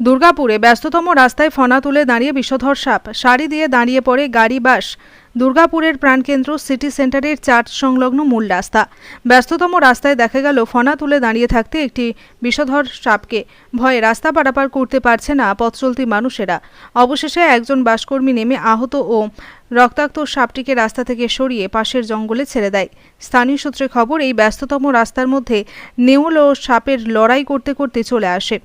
দুর্গাপুরে ব্যস্ততম রাস্তায় ফনা তুলে দাঁড়িয়ে বিষধর সাপ। সারি দিয়ে দাঁড়িয়ে পড়ে গাড়ি বাস। দুর্গাপুরের প্রাণকেন্দ্র সিটি সেন্টারের চার্চ সংলগ্ন মূল রাস্তা। ব্যস্ততম রাস্তায় দেখা গেল ফনা তুলে দাঁড়িয়ে থাকতে একটি বিষধর সাপকে। ভয়ে রাস্তা পারাপার করতে পারছে না পথচলতি মানুষেরা। অবশেষে একজন বাসকর্মী নেমে আহত ও রক্তাক্ত সাপটিকে রাস্তা থেকে সরিয়ে পাশের জঙ্গলে ছেড়ে দেয়। স্থানীয় সূত্রে খবর, এই ব্যস্ততম রাস্তার মধ্যে নেউল ও সাপের লড়াই করতে করতে চলে আসে।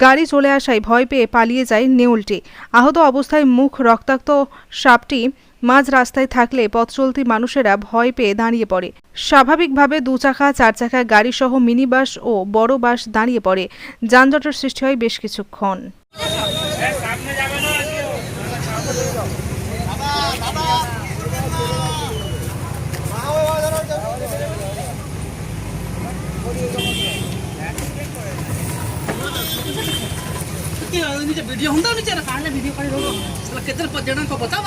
গাড়ি চলে আসায় ভয় পেয়ে পালিয়ে যায় নেউলটি। আহত অবস্থায় মুখ রক্তাক্ত সাপটি মাঝ রাস্তায় থাকলে পথ চলতি মানুষেরা ভয় পেয়ে দাঁড়িয়ে পড়ে। স্বাভাবিকভাবে দুচাকা, চারচাকা গাড়িসহ মিনি বাস ও বড় বাস দাঁড়িয়ে পড়ে। যানজটের সৃষ্টি হয় বেশ কিছুক্ষণ। वीडियो हूंदा वीडियो करे किथे जणनि खां पता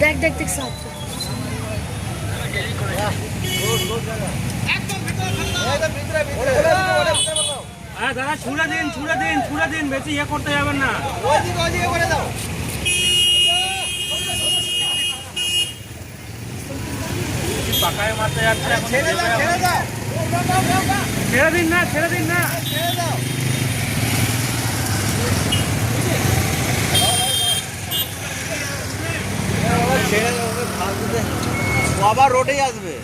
দেখ দেখ দেখ দাদা, ছুড়ে দিন ছুড়ে দিন ছুড়ে দিন, বেশি ইয়ে করতে যাবেন না। পাকায় মারতে যাচ্ছে এখন ছেড়ে দিন না ছেড়ে দিন না। ও আবার রোডেই আসবে।